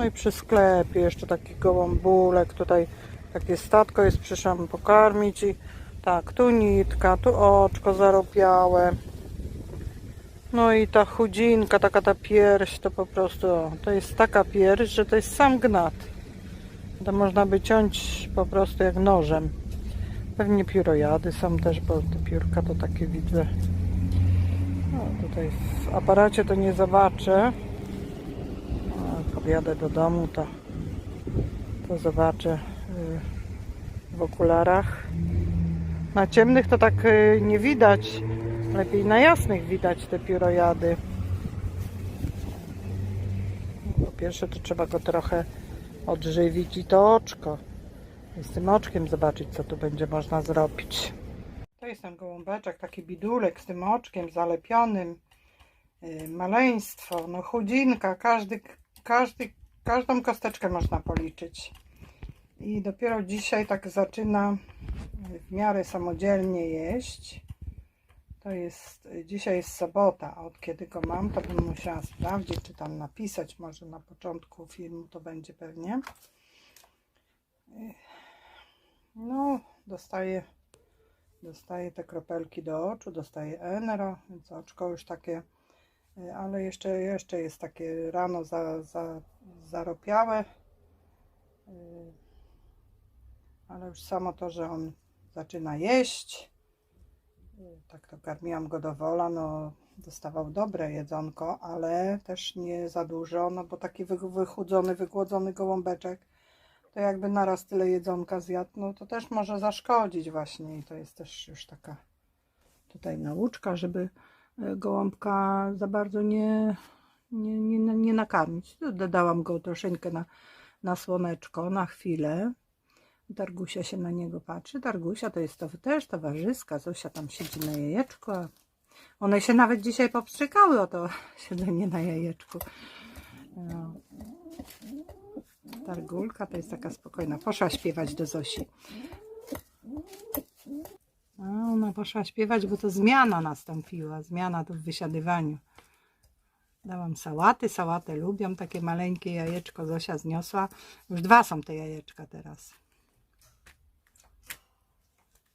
No i przy sklepie jeszcze taki gołąbulek, tutaj takie statko jest, przyszłam pokarmić i tak, tu nitka, tu oczko zarobiałe. No i ta chudzinka, taka ta pierś, to po prostu, to jest taka pierś, że to jest sam gnat. To można by ciąć po prostu jak nożem. Pewnie piórojady są też, bo te piórka to takie widzę. No, tutaj w aparacie to nie zobaczę. Objadę do domu, to, to zobaczę y, w okularach. Na ciemnych to tak y, nie widać. Lepiej na jasnych widać te piórojady. Po pierwsze to trzeba go trochę odżywić i to oczko. I z tym oczkiem zobaczyć co tu będzie można zrobić. To jest ten gołąbeczek, taki bidulek z tym oczkiem zalepionym. Yy, maleństwo, no chudzinka, każdy, każdy, każdą kosteczkę można policzyć. I dopiero dzisiaj tak zaczyna w miarę samodzielnie jeść. To jest, dzisiaj jest sobota, od kiedy go mam, to bym musiała sprawdzić, czy tam napisać, może na początku filmu to będzie pewnie. No, dostaję, dostaję te kropelki do oczu, dostaję Enero, więc oczko już takie, ale jeszcze, jeszcze jest takie rano za, za, zaropiałe. Y, Ale już samo to, że on zaczyna jeść, y, tak to karmiłam go do wola, no dostawał dobre jedzonko, ale też nie za dużo, no bo taki wy- wychudzony, wygłodzony gołąbeczek, to jakby naraz tyle jedzonka zjadł, no to też może zaszkodzić właśnie i to jest też już taka tutaj nauczka, żeby gołąbka za bardzo nie, nie, nie, nie nakarmić. Dodałam go troszeczkę na, na słoneczko, na chwilę. Dargusia się na niego patrzy. Dargusia to jest to też towarzyska. Zosia tam siedzi na jajeczku. One się nawet dzisiaj popstrzykały o to siedzenie na jajeczku. No. Targulka to jest taka spokojna. Poszła śpiewać do Zosi. Ona poszła śpiewać, bo to zmiana nastąpiła. Zmiana tu w wysiadywaniu. Dałam sałaty. Sałatę lubią. Takie maleńkie jajeczko Zosia zniosła. Już dwa są te jajeczka teraz.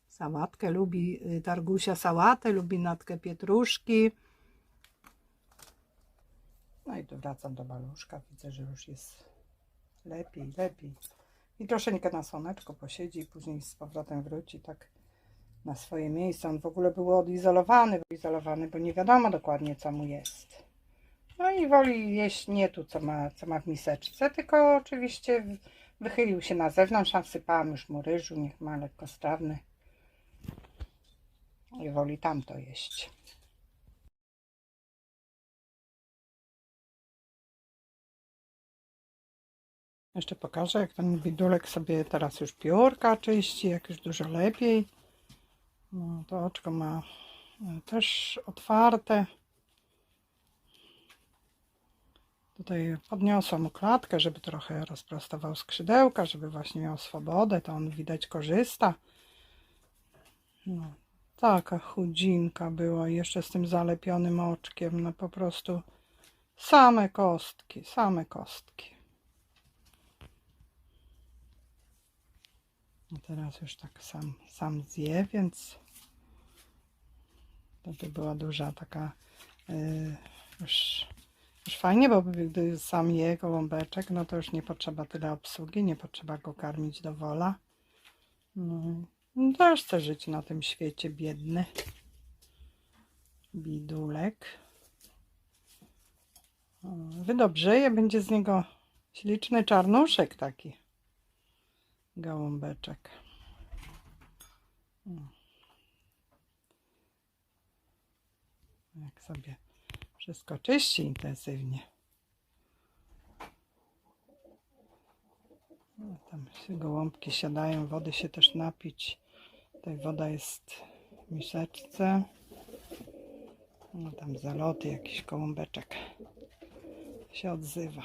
Sałatkę lubi y, Targusia sałatę, lubi natkę pietruszki. No i tu wracam do maluszka. Widzę, że już jest lepiej, lepiej. I troszeczkę na słoneczko posiedzi później z powrotem wróci tak na swoje miejsce. On w ogóle był odizolowany, był izolowany, bo nie wiadomo dokładnie co mu jest. No i woli jeść nie tu, co ma, co ma w miseczce, tylko oczywiście wychylił się na zewnątrz, nasypałam już mu ryżu, niech ma lekko strawny. I woli tamto jeść. Jeszcze pokażę, jak ten bidulek sobie teraz już piórka czyści, jak już dużo lepiej. No, to oczko ma e, też otwarte. Tutaj podniosłam klatkę, żeby trochę rozprostował skrzydełka, żeby właśnie miał swobodę, to on widać korzysta. No, taka chudzinka była, jeszcze z tym zalepionym oczkiem, no po prostu same kostki, same kostki. No teraz już tak sam, sam zje, więc to by była duża taka yy, już, już fajnie, bo gdy sam je gołąbeczek, no to już nie potrzeba tyle obsługi, nie potrzeba go karmić do wola. No, i też chce żyć na tym świecie biedny. Bidulek. Wydobrzeje, będzie z niego śliczny czarnuszek taki. Gołąbeczek. Jak sobie wszystko czyści intensywnie. No, tam się gołąbki siadają, wody się też napić. Tutaj woda jest w miseczce. No tam zaloty, jakiś gołąbeczek się odzywa.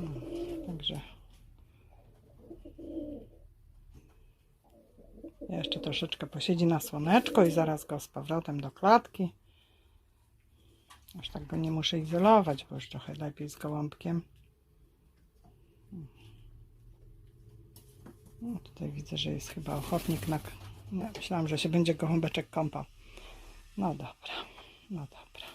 No, także jeszcze troszeczkę posiedzi na słoneczko i zaraz go z powrotem do klatki. Aż tak go nie muszę izolować, bo już trochę lepiej z gołąbkiem. No, tutaj widzę, że jest chyba ochotnik na... Ja myślałam, że się będzie gołąbeczek kąpał. No dobra, no dobra.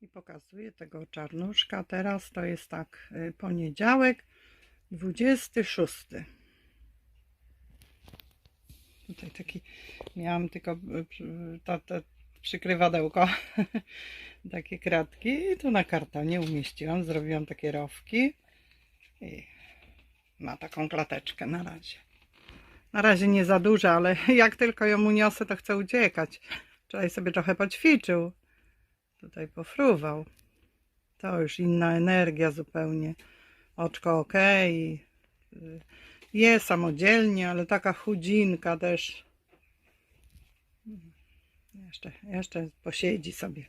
I pokazuję tego czarnuszka. Teraz to jest tak y, poniedziałek, 26. Tutaj taki miałam tylko to, to przykrywadełko, takie kratki i tu na kartonie umieściłam, zrobiłam takie rowki i ma taką klateczkę na razie. Na razie nie za duża, ale jak tylko ją uniosę, to chce uciekać. Wczoraj sobie trochę poćwiczył. Tutaj pofruwał. To już inna energia zupełnie. Oczko ok. Je samodzielnie, ale taka chudzinka też. Jeszcze, jeszcze posiedzi sobie.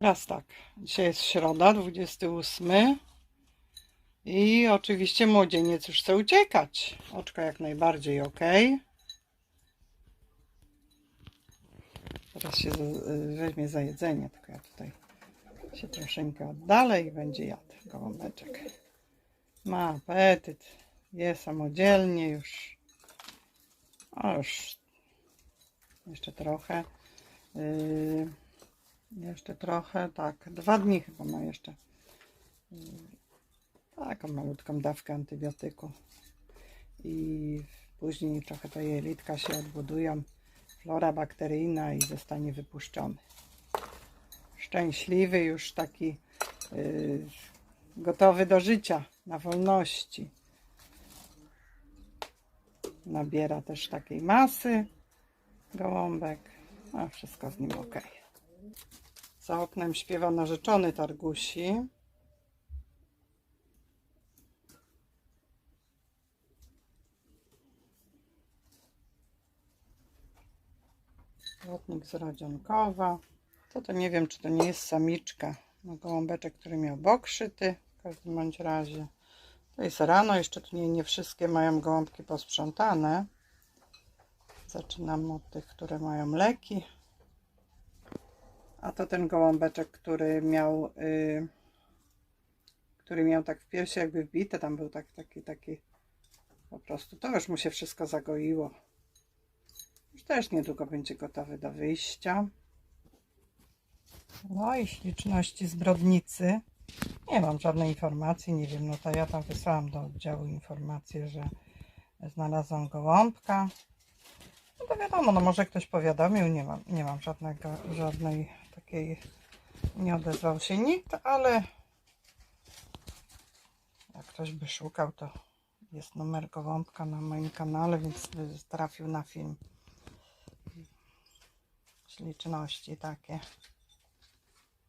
Raz tak. Dzisiaj jest środa, 28. I oczywiście młodzieniec już chce uciekać. Oczko jak najbardziej ok. Teraz się weźmie za jedzenie, tylko ja tutaj się troszeczkę oddalę i będzie jadł gołąbeczek. Ma apetyt, je samodzielnie już. O, już jeszcze trochę. Yy, jeszcze trochę, tak. Dwa dni chyba ma jeszcze. Yy, taką malutką dawkę antybiotyku. I później trochę te jelitka się odbudują. Flora bakteryjna i zostanie wypuszczony. Szczęśliwy, już taki yy, gotowy do życia na wolności. Nabiera też takiej masy gołąbek. A wszystko z nim ok. Za oknem śpiewa narzeczony Targusi. Lotnik z Radzionkowa. To to nie wiem, czy to nie jest samiczka. No, gołąbeczek, który miał bok szyty. W każdym bądź razie. To jest rano. Jeszcze tu nie, nie wszystkie mają gołąbki posprzątane. Zaczynam od tych, które mają leki. A to ten gołąbeczek, który miał, y, który miał tak w piersi jakby wbite, tam był tak, taki, taki, po prostu, to już mu się wszystko zagoiło. Już też niedługo będzie gotowy do wyjścia. No i śliczności zbrodnicy. Nie mam żadnej informacji, nie wiem, no to ja tam wysłałam do oddziału informację, że znalazłam gołąbka. No to wiadomo, no może ktoś powiadomił, nie mam, nie mam żadnego, żadnej takiej, nie odezwał się nikt, ale jak ktoś by szukał, to jest numer gołąbka na moim kanale, więc by trafił na film. Śliczności takie.